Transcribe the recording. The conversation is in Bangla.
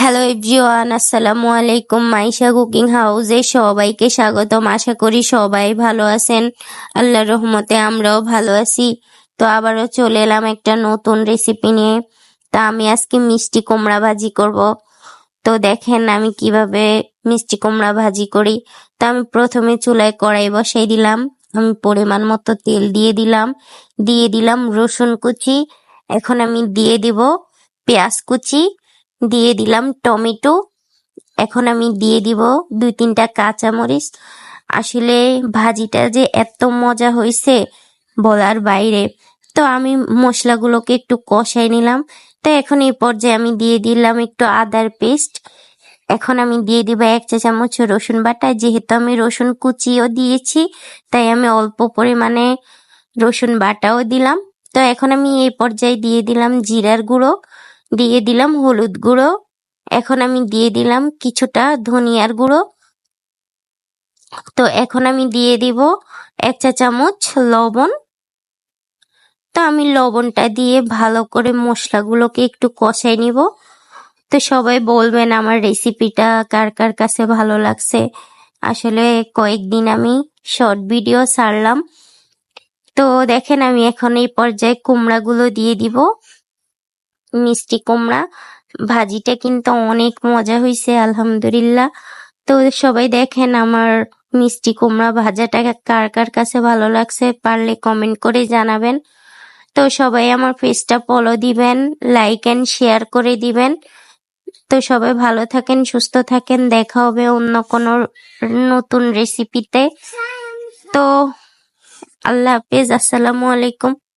হ্যালো এভরিওয়ান আসসালামু আলাইকুম মাইশা কুকিং হাউসে সবাইকে স্বাগতম। আশা করি সবাই ভালো আছেন। আল্লাহর রহমতে আমরাও ভালো আছি। তো আবারও চলে এলাম একটা নতুন রেসিপি নিয়ে। তা আমি আজকে মিষ্টি কুমড়া ভাজি করব। তো দেখেন আমি কীভাবে মিষ্টি কুমড়া ভাজি করি। তো আমি প্রথমে চুলায় কড়াই বসাই দিলাম। আমি পরিমাণ মতো তেল দিয়ে দিলাম। দিয়ে দিলাম রসুন কুচি। এখন আমি দিয়ে দিব পেঁয়াজ কুচি। দিয়ে দিলাম টমেটো। এখন আমি দিয়ে দিব দুই তিনটা কাঁচামরিচ। আসলে ভাজিটা যে এত মজা হয়েছে বলার বাইরে। তো আমি মশলাগুলোকে একটু কষাই নিলাম। তো এখন এই পর্যায়ে আমি দিয়ে দিলাম একটু আদার পেস্ট। এখন আমি দিয়ে দিব এক চা চামচ রসুন বাটা। যেহেতু আমি রসুন কুচিও দিয়েছি, তাই আমি অল্প পরিমাণে রসুন বাটাও দিলাম। তো এখন আমি এই পর্যায়ে দিয়ে দিলাম জিরার গুঁড়ো। দিয়ে দিলাম হলুদ গুঁড়ো। এখন আমি দিয়ে দিলাম কিছুটা ধনিয়ার গুঁড়ো। তো এখন আমি দিয়ে দিব এক চা চামচ লবণ। তো আমি লবণটা দিয়ে ভালো করে মশলাগুলোকে একটু কষাই নিব। তো সবাই বলবেন আমার রেসিপিটা কার কার কাছে ভালো লাগছে। আসলে কয়েকদিন আমি শর্ট ভিডিও ছাড়লাম। তো দেখেন আমি এখন এই পর্যায়ে কুমড়াগুলো দিয়ে দিব। মিষ্টি কুমড়া। ভাজিটা কিন্তু অনেক মজা হয়েছে আলহামদুলিল্লাহ। তো সবাই দেখেন আমার মিষ্টি কুমড়া ভাজাটা কার কার কাছে ভালো লাগছে, পারলে কমেন্ট করে জানাবেন। তো সবাই আমার পেজটা ফলো দিবেন লাইক অ্যান্ড শেয়ার করে দিবেন। তো সবাই ভালো থাকেন, সুস্থ থাকেন, দেখা হবে অন্য কোনো নতুন রেসিপিতে তো আল্লাহ হাফেজ, আসসালামু আলাইকুম।